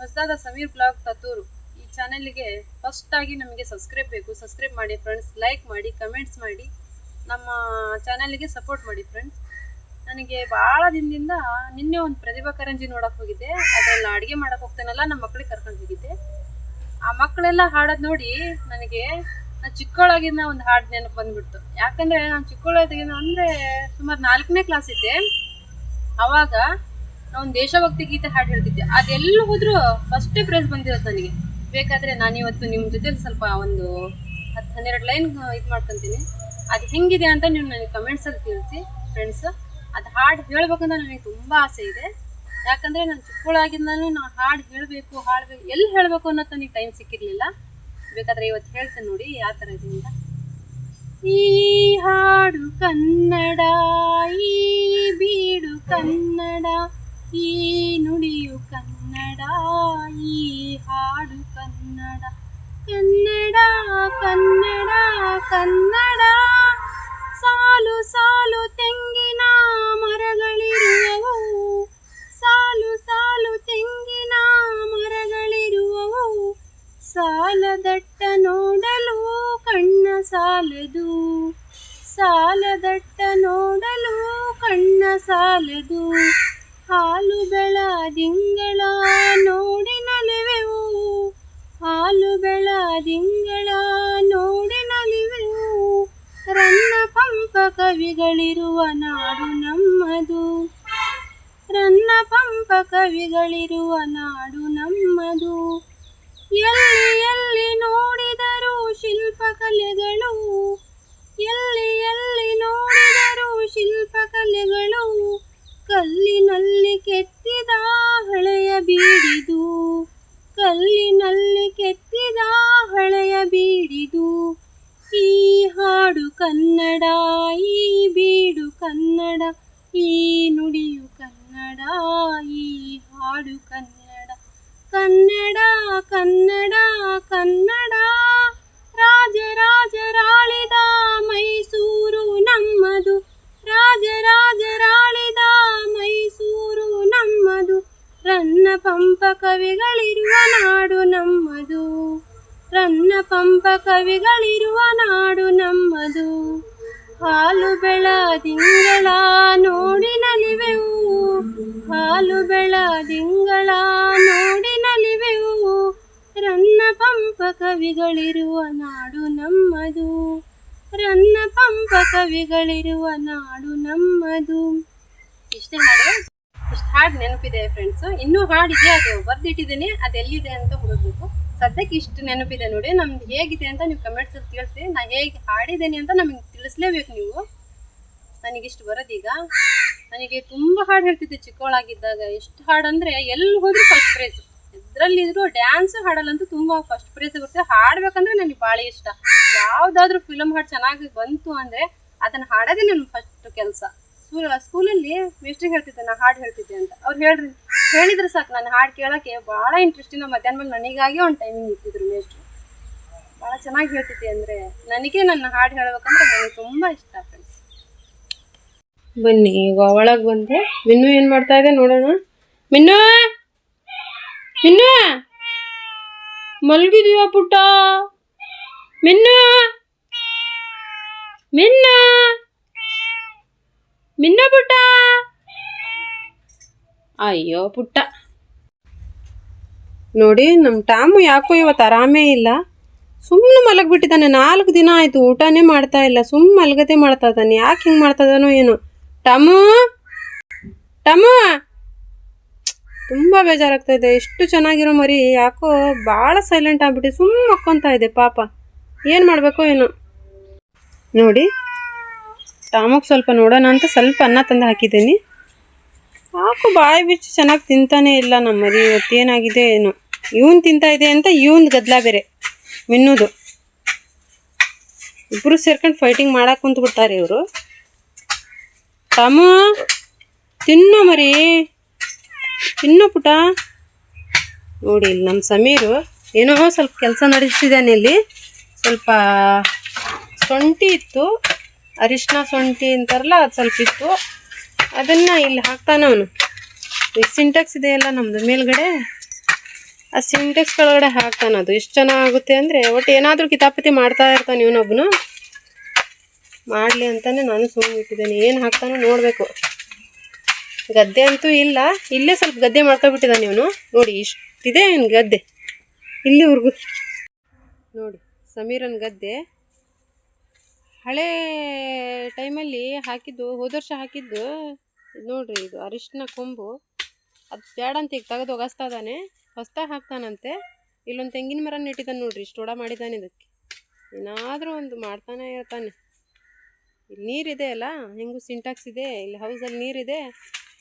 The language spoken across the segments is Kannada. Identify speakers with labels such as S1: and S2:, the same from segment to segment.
S1: ಹೊಸದಾದ ಸಮೀರ್ ಬ್ಲಾಗ್ ತತ್ತೂರು. ಈ ಚಾನೆಲ್ಗೆ ಫಸ್ಟ್ ಆಗಿ ನಮಗೆ ಸಬ್ಸ್ಕ್ರೈಬ್ ಬೇಕು. ಸಬ್ಸ್ಕ್ರೈಬ್ ಮಾಡಿ ಫ್ರೆಂಡ್ಸ್ ಲೈಕ್ ಮಾಡಿ ಕಮೆಂಟ್ಸ್ ಮಾಡಿ. ನಮ್ಮ ಚಾನೆಲ್ಗೆ ಸಪೋರ್ಟ್ ಮಾಡಿ ಫ್ರೆಂಡ್ಸ್ ನನಗೆ ಭಾಳ ದಿನದಿಂದ ನಿನ್ನೆ ಒಂದು ಪ್ರತಿಭಾ ಕರಂಜಿ ನೋಡಕ್ಕೆ ಹೋಗಿದ್ದೆ. ಅದರಲ್ಲಿ ಅಡುಗೆ ಮಾಡಕ್ಕೆ ಹೋಗ್ತೇನಲ್ಲ ನಮ್ಮ ಮಕ್ಳಿಗೆ ಕರ್ಕೊಂಡು ಹೋಗಿದ್ದೆ. ಆ ಮಕ್ಕಳೆಲ್ಲ ಹಾಡೋದು ನೋಡಿ ನನಗೆ ನಾನು ಚಿಕ್ಕೊಳಗಿನ ಒಂದು ಹಾಡು ನೆನಪು ಬಂದ್ಬಿಡ್ತು. ಯಾಕಂದರೆ ನಾನು ಚಿಕ್ಕೊಳಗಿನ ಅಂದರೆ ಸುಮಾರು ನಾಲ್ಕನೇ ಕ್ಲಾಸ್ ಇದ್ದೆ. ಅವಾಗ ನಾನು ದೇಶಭಕ್ತಿ ಗೀತೆ ಹಾಡು ಹೇಳ್ತಿದ್ದೆ. ಅದೆಲ್ಲ ಹೋದ್ರು ಫಸ್ಟೇ ಪ್ರೈಸ್ ಬಂದಿರೋದು ನನಗೆ. ಬೇಕಾದರೆ ನಾನು ಇವತ್ತು ನಿಮ್ಮ ಜೊತೆ ಸ್ವಲ್ಪ ಒಂದು ಹತ್ತು ಹನ್ನೆರಡು ಲೈನ್ ಇದು ಮಾಡ್ಕೊತೀನಿ. ಅದು ಹೆಂಗಿದೆ ಅಂತ ನೀವು ನನಗೆ ಕಮೆಂಟ್ಸಲ್ಲಿ ತಿಳಿಸಿ ಫ್ರೆಂಡ್ಸ್ ಅದು ಹಾಡು ಹೇಳ್ಬೇಕಂತ ನನಗೆ ತುಂಬ ಆಸೆ ಇದೆ. ಯಾಕಂದರೆ ನಾನು ಚಿಕ್ಕಳಾಗಿದ್ದಾನು ನಾನು ಹಾಡು ಹೇಳಬೇಕು ಹಾಡಬೇಕು ಎಲ್ಲಿ ಹೇಳಬೇಕು ಅನ್ನೋ ನನಗೆ ಟೈಮ್ ಸಿಕ್ಕಿರಲಿಲ್ಲ. ಬೇಕಾದರೆ ಇವತ್ತು ಹೇಳ್ತೇನೆ ನೋಡಿ ಯಾವ ಥರ ಇದೆ ಈ ಹಾಡು ಕನ್ನಡ, ಈ ಬೀಡು ಕನ್ನಡ ಈ ನುಡಿಯು ಕನ್ನಡ, ಈ ಹಾಡು ಕನ್ನಡ. ಕನ್ನಡ ಕನ್ನಡ ಕನ್ನಡ. ಸಾಲು ಸಾಲು ತೆಂಗಿನ ಮರಗಳಿರುವವು. ಸಾಲು ಸಾಲು ತೆಂಗಿನ ಮರಗಳಿರುವವು. ಸಾಲದಟ್ಟ ನೋಡಲು ಕಣ್ಣ ಸಾಲದು. ಸಾಲದಟ್ಟ ನೋಡಲು ಕಣ್ಣ ಸಾಲದು. ಹಾಲು ದಿಂಗಳ ನೋಡಿ ನಲಿವೆವು. ಹಾಲುಗಳ ದಿಂಗಳ ನೋಡಿ ನಲಿವೆವು. ರನ್ನ ಪಂಪ ಕವಿಗಳಿರುವ ನಾಡು ನಮ್ಮದು. ರನ್ನ ಪಂಪ ಕವಿಗಳಿರುವ ನಾಡು ನಮ್ಮದು. ಎಲ್ಲಿ ಎಲ್ಲಿ ನೋಡಿದರು ಶಿಲ್ಪಕಲೆಗಳು ಎಲ್ಲಿ ಎಲ್ಲಿ ನೋಡಿದರು ಶಿಲ್ಪಕಲೆಗಳು ಕಲ್ಲಿನಲ್ಲಿ ಕೆತ್ತಿದ ಹಳೆಯ ಬೀಡಿದು, ಕಲ್ಲಿನಲ್ಲಿ ಕೆತ್ತಿದ ಹಳೆಯ ಬೀಡಿದು. ಈ ಹಾಡು ಕನ್ನಡ, ಈ ಬೀಡು ಕನ್ನಡ, ಈ ನುಡಿಯು ಕನ್ನಡ, ಈ ಹಾಡು ಕನ್ನಡ. ಕನ್ನಡ ಕನ್ನಡ ಕನ್ನಡ, ರಾಜ ಮೈಸೂರು ಕವಿಗಳಿರುವ ನಾಡು ನಮ್ಮದು. ರನ್ನ ಪಂಪ ಕವಿಗಳಿರುವ ನಾಡು ನಮ್ಮದು. ಹಾಲು ಬೆಳದಿಂಗಳ ನೋಡಿ ನಲಿವೆವು ಹಾಲು ಬೆಳದಿಂಗಳ ನೋಡಿ ನಲಿವೆವು ರನ್ನ ಪಂಪ ಕವಿಗಳಿರುವ ನಾಡು ನಮ್ಮದು. ರನ್ನ ಪಂಪ ಕವಿಗಳಿರುವ ನಾಡು ನಮ್ಮದು. ಇಷ್ಟೇ ಇಷ್ಟು ಹಾಡು ನೆನಪಿದೆ ಫ್ರೆಂಡ್ಸ್ ಇನ್ನೂ ಹಾಡಿದೆ ಅದು ಬರ್ದಿಟ್ಟಿದ್ದೀನಿ, ಅದು ಎಲ್ಲಿದೆ ಅಂತ ಹುಡುಕ್ಬೇಕು. ಸದ್ಯಕ್ಕೆ ಇಷ್ಟು ನೆನಪಿದೆ ನೋಡಿ, ನಮ್ದು ಹೇಗಿದೆ ಅಂತ ನೀವು ಕಮೆಂಟ್ಸಲ್ಲಿ ತಿಳಿಸಿ. ನಾ ಹೇಗೆ ಹಾಡಿದ್ದೇನೆ ಅಂತ ನಮಗೆ ತಿಳಿಸ್ಲೇಬೇಕು ನೀವು. ನನಗಿಷ್ಟು ಬರೋದೀಗ. ನನಗೆ ತುಂಬ ಹಾಡು ಹೇಳ್ತಿದ್ದೆ ಚಿಕ್ಕವಳಾಗಿದ್ದಾಗ. ಎಷ್ಟು ಹಾಡು ಅಂದರೆ ಎಲ್ಲಿ ಹೋದ್ರೂ ಫಸ್ಟ್ ಪ್ರೈಸ್ ಇದರಲ್ಲಿದ್ರು ಡ್ಯಾನ್ಸ್ ಹಾಡಲ್ಲಂತೂ ತುಂಬ ಫಸ್ಟ್ ಪ್ರೈಸ್ ಬರುತ್ತೆ. ಹಾಡ್ಬೇಕಂದ್ರೆ ನನಗೆ ಭಾಳ ಇಷ್ಟ. ಯಾವುದಾದ್ರೂ ಫಿಲಮ್ ಹಾಡು ಚೆನ್ನಾಗಿ ಬಂತು ಅಂದರೆ ಅದನ್ನು ಹಾಡೋದೇ ನನ್ನ ಫಸ್ಟ್ ಕೆಲಸ. ಸ್ಕೂಲ್ ಸ್ಕೂಲಲ್ಲಿ ಮೇಸ್ಟ್ರಿಗೆ ಹೇಳ್ತಿದ್ದೆ, ನಾ ಹಾಡು ಹೇಳ್ತಿದ್ದೆ ಅಂತ. ಅವ್ರು ಹೇಳ್ರಿ, ಹೇಳಿದ್ರೆ ಸಾಕು, ನಾನು ಹಾಡು ಕೇಳೋಕ್ಕೆ ಭಾಳ ಇಂಟ್ರೆಸ್ಟಿಂದ ಮಧ್ಯಾಹ್ನ ಮೇಲೆ ನನಗಾಗಿ ಒಂದು ಟೈಮಿಂಗ್ ಇಟ್ಟಿದ್ರು ಮೇಸ್ಟ್ರು ಭಾಳ ಚೆನ್ನಾಗಿ ಹೇಳ್ತಿದ್ದೆ ಅಂದರೆ ನನಗೆ ನನ್ನ ಹಾಡು ಹೇಳ್ಬೇಕಂದ್ರೆ ನನಗೆ ತುಂಬ ಇಷ್ಟ ಫ್ರೆಂಡ್ಸ್ ಬನ್ನಿ, ಈಗ ಒಳಗೆ ಬಂದೆ ಮಿನ್ನು ಏನು ಮಾಡ್ತಾ ಇದೆ ನೋಡೋಣ. ಮಿನ್ನು! ಮಿನ್ನು! ಮಲ್ಗಿದೀವ ಪುಟ್ಟ? ಮಿನ್ನು! ಮಿನ್ನ! ಅಯ್ಯೋ, ಪುಟ್ಟ. ನೋಡಿ ನಮ್ಮ ಟಾಮು ಯಾಕೋ ಇವತ್ತು ಆರಾಮೇ ಇಲ್ಲ. ಸುಮ್ಮನೆ ಮಲಗಿಬಿಟ್ಟಿದ್ದಾನೆ. ನಾಲ್ಕು ದಿನ ಆಯಿತು, ಊಟನೇ ಮಾಡ್ತಾ ಇಲ್ಲ. ಸುಮ್ಮನೆ ಮಲಗತೆ ಮಾಡ್ತಾ ಇದ್ದಾನೆ. ಯಾಕೆ ಹಿಂಗೆ ಮಾಡ್ತಾ ಇದ್ದಾನೋ ಏನೋ. ಟಾಮು! ಟಾಮು! ತುಂಬ ಬೇಜಾರಾಗ್ತಾ ಇದೆ. ಎಷ್ಟು ಚೆನ್ನಾಗಿರೋ ಮರಿ. ಯಾಕೋ ಭಾಳ ಸೈಲೆಂಟ್ ಆಗ್ಬಿಟ್ಟು ಸುಮ್ಮನೆ ಮಕ್ಕೊತಾ ಇದೆ ಪಾಪ. ಏನು ಮಾಡಬೇಕು ಏನೋ. ನೋಡಿ, ಟಾಮುಗೆ ಸ್ವಲ್ಪ ನೋಡೋಣ ಅಂತ ಸ್ವಲ್ಪ ಅನ್ನ ತಂದು ಹಾಕಿದ್ದೀನಿ. ಸಾಕು ಬಾಯಿ ಬಿಚ್ಚಿ ಚೆನ್ನಾಗಿ ತಿಂತಾನೆ ಇಲ್ಲ ನಮ್ಮ ಮರಿ ಇವತ್ತೇನಾಗಿದೆ ಏನು. ಇವನ್ ತಿಂತಾ ಇದೆ ಅಂತ ಇವನ್ ಗದ್ಲ ಬೇರೆ ಮಿನ್ನೋದು. ಇಬ್ಬರು ಸೇರ್ಕೊಂಡು ಫೈಟಿಂಗ್ ಮಾಡಕ್ಕೆ ಕುಂತ್ಬಿಡ್ತಾರೆ ಇವರು. ತಮ್ಮ, ತಿನ್ನೋ ಮರಿ. ತಿನ್ನೋ ಪುಟ. ನೋಡಿ, ಇಲ್ಲಿ ನಮ್ಮ ಸಮೀರು ಏನೋ ಸ್ವಲ್ಪ ಕೆಲಸ ನಡೆಸ್ತಿದ್ದಾನೆ ಇಲ್ಲಿ. ಸ್ವಲ್ಪ ಸೊಂಟಿ ಇತ್ತು. ಅರಿಶಿನ ಸೊಂಟಿ ಅಂತಾರಲ್ಲ, ಅದು ಸ್ವಲ್ಪ ಇತ್ತು. ಅದನ್ನು ಇಲ್ಲಿ ಹಾಕ್ತಾನೆ ಅವನು. ಈ ಸಿಂಟೆಕ್ಸ್ ಇದೆಯಲ್ಲ ನಮ್ಮದು ಮೇಲ್ಗಡೆ? ಆ ಸಿಂಟೆಕ್ಸ್ ಒಳಗಡೆ ಹಾಕ್ತಾನೆ ಅದು. ಎಷ್ಟು ಚೆನ್ನಾಗುತ್ತೆ ಅಂದರೆ, ಒಟ್ಟು ಏನಾದರೂ ಕಿತಾಪತಿ ಮಾಡ್ತಾ ಇರ್ತಾನೆ ಇವನೊಬ್ಬನು ಮಾಡಲಿ ಅಂತಲೇ ನಾನು ಸುಮ್ಮನೆ ಇಟ್ಟಿದ್ದೇನೆ. ಏನು ಹಾಕ್ತಾನೋ ನೋಡಬೇಕು. ಗದ್ದೆ ಅಂತೂ ಇಲ್ಲ. ಇಲ್ಲೇ ಸ್ವಲ್ಪ ಗದ್ದೆ ಮಾಡ್ಕೊಬಿಟ್ಟಿದ್ದಾನೆ ಇವನು. ನೋಡಿ, ಇಷ್ಟಿದೆ ಇವನು ಗದ್ದೆ. ಇಲ್ಲಿವರೆಗೂ ನೋಡಿ, ಸಮೀರನ್ ಗದ್ದೆ. ಹಳೆ ಟೈಮಲ್ಲಿ ಹಾಕಿದ್ದು, ಹೋದ ವರ್ಷ ಹಾಕಿದ್ದು ನೋಡ್ರಿ ಇದು ಅರಿಶಿನ ಕೊಂಬು. ಅದು ಬೇಡ ಅಂತ ಈಗ ತೆಗೆದು ಒಗಸ್ತಾ ಇದ್ದಾನೆ. ಹಾಕ್ತಾನಂತೆ. ಇಲ್ಲೊಂದು ತೆಂಗಿನ ಮರ ನೆಟ್ಟಿದ್ದಾನೆ ನೋಡ್ರಿ, ಇಷ್ಟು ಒಡ ಮಾಡಿದ್ದಾನೆ ಇದಕ್ಕೆ. ಏನಾದರೂ ಒಂದು ಮಾಡ್ತಾನೆ ಇರ್ತಾನೆ. ಇಲ್ಲಿ ನೀರಿದೆ ಅಲ್ಲ, ಹೆಂಗೂ ಸಿಂಟಾಕ್ಸ್ ಇದೆ, ಇಲ್ಲಿ ಹೌಸಲ್ಲಿ ನೀರಿದೆ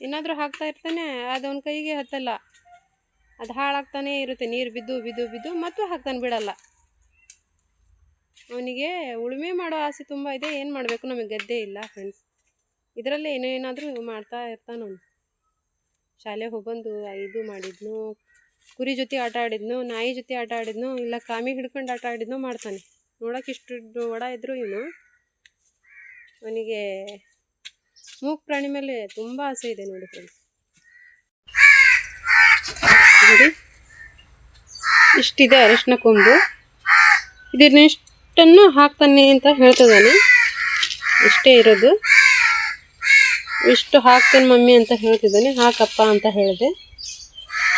S1: ಏನಾದರೂ ಹಾಕ್ತಾ ಇರ್ತಾನೆ, ಅದು ಅವನ ಕೈಗೆ ಹತ್ತಲ್ಲ. ಅದು ಹಾಳಾಗ್ತಾನೇ ಇರುತ್ತೆ, ನೀರು ಬಿದ್ದು ಬಿದ್ದು ಬಿದ್ದು, ಮತ್ತು ಹಾಕ್ತಾನೆ ಬಿಡಲ್ಲ. ಅವನಿಗೆ ಉಳುಮೆ ಮಾಡೋ ಆಸೆ ತುಂಬ ಇದೆ, ಏನು ಮಾಡಬೇಕು ನಮಗೆ ಗದ್ದೆ ಇಲ್ಲ ಫ್ರೆಂಡ್ಸ್ ಇದರಲ್ಲೇ ಏನೇನಾದರೂ ಮಾಡ್ತಾ ಇರ್ತಾನು ಅವನು. ಶಾಲೆಗೆ ಹೋಗ್ಬಂದು ಇದು ಮಾಡಿದ್ನು, ಕುರಿ ಜೊತೆ ಆಟ ಆಡಿದ್ನು, ನಾಯಿ ಜೊತೆ ಆಟ ಆಡಿದ್ನು, ಇಲ್ಲ ಕಾಮಿ ಹಿಡ್ಕೊಂಡು ಆಟ ಆಡಿದ್ನು ಮಾಡ್ತಾನೆ. ನೋಡೋಕೆ ಇಷ್ಟು ಒಡ ಇದ್ರು ಇವನು. ಅವನಿಗೆ ಮೂಕ್ ಪ್ರಾಣಿ ಮೇಲೆ ತುಂಬ ಆಸೆ ಇದೆ ನೋಡಿ ಫ್ರೆಂಡ್ಸ್ ನೋಡಿ. ಇಷ್ಟಿದೆ ಅರಿಶಿನ ಕೊಂಬು. ಇದನ್ನಿಷ್ಟನ್ನು ಹಾಕ್ತಾನೆ ಅಂತ ಹೇಳ್ತಿದ್ದಾನೆ. ಇಷ್ಟೇ ಇರೋದು. ಇಷ್ಟು ಹಾಕ್ತೇನೆ ಮಮ್ಮಿ ಅಂತ ಹೇಳ್ತಿದ್ದಾನೆ. ಹಾಕಪ್ಪ ಅಂತ ಹೇಳಿದೆ.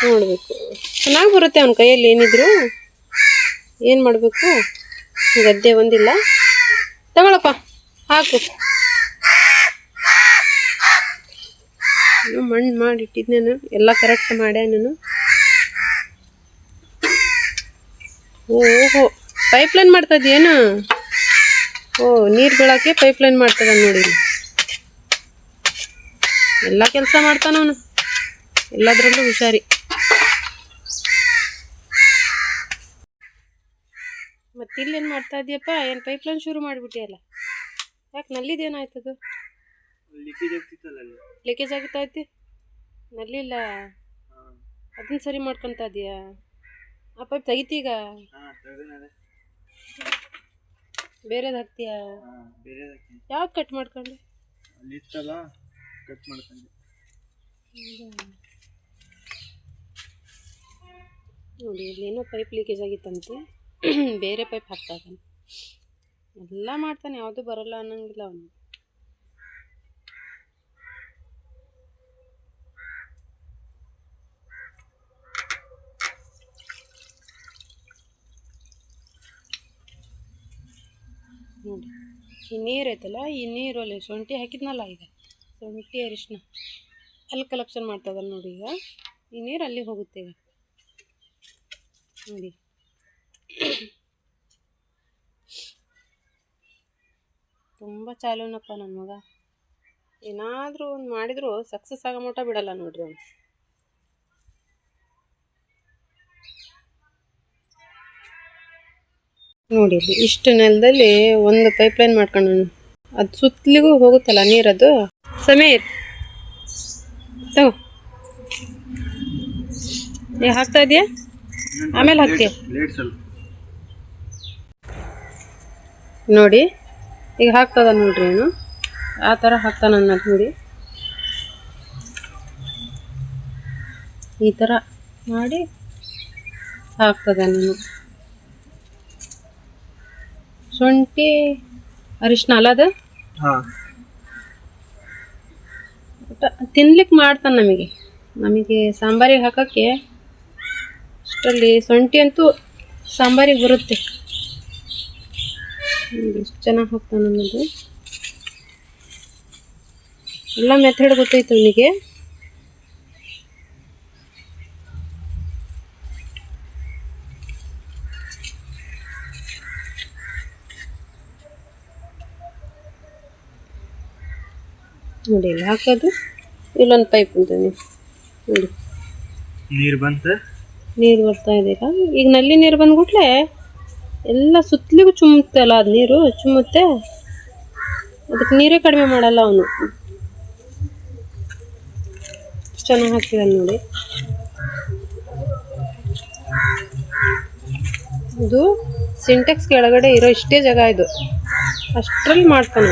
S1: ನೋಡಬೇಕು. ಚೆನ್ನಾಗಿ ಬರುತ್ತೆ ಅವನ ಕೈಯಲ್ಲಿ ಏನಿದ್ರು. ಏನು ಮಾಡಬೇಕು? ಗದ್ದೆ ಒಂದಿಲ್ಲ. ತಗೊಳಪ್ಪ. ಹಾಕು. ಮಣ್ಣು ಮಾಡಿಟ್ಟಿದ್ದೆ ನಾನು. ಎಲ್ಲ ಕರೆಕ್ಟ್ ಮಾಡ್ಯ ನಾನು. ಓಹೋ. ಪೈಪ್ಲೈನ್ ಮಾಡ್ತಾ ಇದೆಯೇನು ಓ ನೀರು ಬೀಳಕ್ಕೆ ಪೈಪ್ಲೈನ್ ಮಾಡ್ತದ ನೋಡಿ. ಎಲ್ಲ ಕೆಲಸ ಮಾಡ್ತಾನವನು ಎಲ್ಲದರಲ್ಲೂ ಹುಷಾರಿ. ಮತ್ತೆ ಇಲ್ಲೇನು ಮಾಡ್ತಾ ಇದೀಯಪ್ಪ? ಏನು ಪೈಪ್ಲೈನ್ ಶುರು ಮಾಡಿಬಿಟ್ಟಿಯಲ್ಲ ಯಾಕೆ ನಲ್ಲಿದೇನಾಯ್ತದು
S2: ಲೀಕೇಜ್
S1: ಆಗ್ತಾ ಐತಿ? ನಲ್ಲಿಲ್ಲ. ಅದನ್ನ ಸರಿ ಮಾಡ್ಕೊತಾ ಇದೀಯಾ? ಆ ಪೈಪ್ ತೆಗಿತೀಗ? ಬೇರೆದು ಹಾಕ್ತೀಯಾ?
S2: ಬೇರೆದಕ್ಕೆ
S1: ಯಾವ್ದು ಕಟ್ ಮಾಡ್ಕೊಂಡೆ?
S2: ಅಲ್ಲಿ ಇತ್ತಲ್ಲ ಕಟ್ ಮಾಡ್ಕೊಂಡೆ
S1: ನೋಡಿ ಇಲ್ಲೇನೋ ಪೈಪ್ ಲೀಕೇಜ್ ಆಗಿತ್ತಂತೆ. ಬೇರೆ ಪೈಪ್ ಹಾಕ್ತಾ ಇದ್ದಾನೆ. ಎಲ್ಲ ಮಾಡ್ತಾನೆ ಯಾವುದೂ ಬರಲ್ಲ ಅನ್ನಂಗಿಲ್ಲ ಅವನು. ನೋಡಿ. ಈ ನೀರು ಐತಲ್ಲ, ಈ ನೀರು ಅಲ್ಲಿ ಶುಂಠಿ ಹಾಕಿದ್ನಲ್ಲ ಈಗ. ಶುಂಠಿ ಅರಿಶಿನ ಅಲ್ಲಿ ಕಲೆಕ್ಷನ್ ಮಾಡ್ತಾ ಇದ್ದಾನೆ ನೋಡಿ ಈಗ. ಈ ನೀರು ಅಲ್ಲಿ ಹೋಗುತ್ತೆ ಈಗ. ನೋಡಿ. ತುಂಬ ಚಾಲೂನಪ್ಪ ನನ್ನ ಮಗ. ಏನಾದರೂ ಒಂದು ಮಾಡಿದರೂ ಸಕ್ಸಸ್ ಆಗೋ ಮಟ್ಟ ಬಿಡಲ್ಲ ನೋಡಿರಿ ಅವನು. ನೋಡಿ ಇಲ್ಲಿ ಇಷ್ಟು ನೆಲದಲ್ಲಿ ಒಂದು ಪೈಪ್ಲೈನ್ ಮಾಡ್ಕೊಂಡು ಅದು ಸುತ್ತಲಿಗೂ ಹೋಗುತ್ತಲ್ಲ ನೀರದು ಸಮೀರ್ ಏ, ಹಾಕ್ತಾ ಇದೆಯಾ? ಆಮೇಲೆ ಹಾಕ್ತೀಯ ನೋಡಿ, ಈಗ ಹಾಕ್ತದ ನೋಡ್ರಿ ಏನು. ಆ ಥರ ಹಾಕ್ತಾನ ಅನ್ನೋದು ನೋಡಿ. ಈ ಥರ ಮಾಡಿ ಹಾಕ್ತದ ನೀನು. ಶುಂಠಿ ಅರಿಶಿನ ಅಲ್ಲ ಅದು?
S2: ಹಾ.
S1: ತಿನ್ಲಿಕ್ಕೆ ಮಾಡ್ತಾನೆ ನಮಗೆ. ನಮಗೆ ಸಾಂಬಾರಿಗೆ ಹಾಕೋಕ್ಕೆ ಅಷ್ಟರಲ್ಲಿ ಶುಂಠಿ ಅಂತೂ ಸಾಂಬಾರಿಗೆ ಬರುತ್ತೆ. ಎಷ್ಟು ಚೆನ್ನಾಗಿ ಹಾಕ್ತಾನೆ ಅನ್ನೋದು ಎಲ್ಲ ಮೆಥಡ್ ಗೊತ್ತೈತೆ ಅವನಿಗೆ ನೋಡಿ ಇಲ್ಲಿ ಹಾಕೋದು. ಇಲ್ಲೊಂದು ಪೈಪ್ ಅಂತಾನೆ ನೋಡಿ.
S2: ನೀರು ಬಂತ?
S1: ನೀರು ಬರ್ತಾ ಇದೆ ಈಗ. ಈಗ ನಲ್ಲಿ ನೀರು ಬಂದ್ಬಿಟ್ಲೆ ಎಲ್ಲ ಸುತ್ತಲಿಗೂ ಚುಮ್ಮುತ್ತೆ ಅಲ್ಲ ಅದು ನೀರು ಚುಮ್ಮುತ್ತೆ ಅದಕ್ಕೆ ನೀರೇ ಕಡಿಮೆ ಮಾಡಲ್ಲ ಅವನು. ಚೆನ್ನಾಗಿ ಹಾಕಿದ ನೋಡಿ. ಇದು ಸಿಂಟೆಕ್ಸ್ ಕೆಳಗಡೆ ಇರೋ ಇಷ್ಟೇ ಜಾಗ ಇದು. ಅಷ್ಟರಲ್ಲಿ ಮಾಡ್ತಾನೆ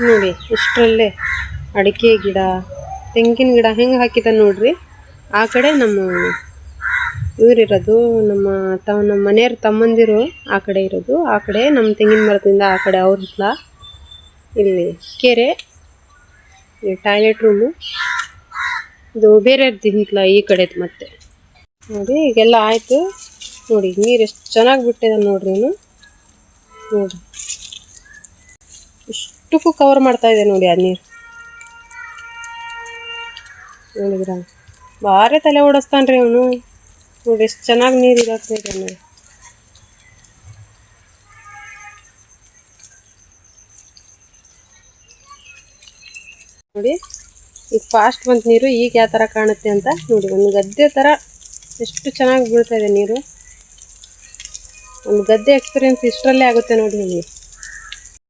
S1: ನೋಡಿ, ಇಷ್ಟರಲ್ಲೇ ಅಡಿಕೆ ಗಿಡ, ತೆಂಗಿನ ಗಿಡ ಹೆಂಗೆ ಹಾಕಿದ ನೋಡ್ರಿ? ಆ ಕಡೆ ನಮ್ಮ ಇವರಿರೋದು, ನಮ್ಮ ತ ನಮ್ಮ ಮನೆಯವ್ರ ತಮ್ಮಂದಿರು ಆ ಕಡೆ ಇರೋದು, ಆ ಕಡೆ ನಮ್ಮ ತೆಂಗಿನ ಮರದಿಂದ ಆ ಕಡೆ ಅವ್ರ ಹಿತ್ಲ ಇಲ್ಲಿ ಕೆರೆ ಟಾಯ್ಲೆಟ್ ರೂಮು. ಇದು ಬೇರೆ ಹಿತ್ಲ ಈ ಕಡೆ ಮತ್ತೆ. ನೋಡಿ, ಈಗೆಲ್ಲ ಆಯಿತು. ನೋಡಿ, ನೀರು ಎಷ್ಟು ಚೆನ್ನಾಗಿ ಬಿಟ್ಟಿದೆ ನೋಡ್ರಿ ನೋಡಿ. ಇಷ್ಟಕ್ಕೂ ಕವರ್ ಮಾಡ್ತಾ ಇದೆ ನೋಡಿ ಆ ನೀರು. ನೋಡಿದ್ರ? ಭಾರಿ ತಲೆ ಓಡಿಸ್ತಾನ್ರಿ ಅವನು. ನೋಡಿ ಎಷ್ಟು ಚೆನ್ನಾಗಿ ನೀರು ಇದಾಗ್ತಿದೆ ನೋಡಿ ನೋಡಿ, ಈಗ ಫಾಸ್ಟ್ ಬಂತು ನೀರು ಈಗ ಯಾವ ಥರ ಕಾಣುತ್ತೆ ಅಂತ ನೋಡಿ, ಒಂದು ಗದ್ದೆ ಥರ ಎಷ್ಟು ಚೆನ್ನಾಗಿ ಬೀಳ್ತಾ ಇದೆ ನೀರು. ಒಂದು ಗದ್ದೆ ಎಕ್ಸ್ಪೀರಿಯನ್ಸ್ ಇಷ್ಟರಲ್ಲೇ ಆಗುತ್ತೆ ನೋಡಿ ನಿಮಗೆ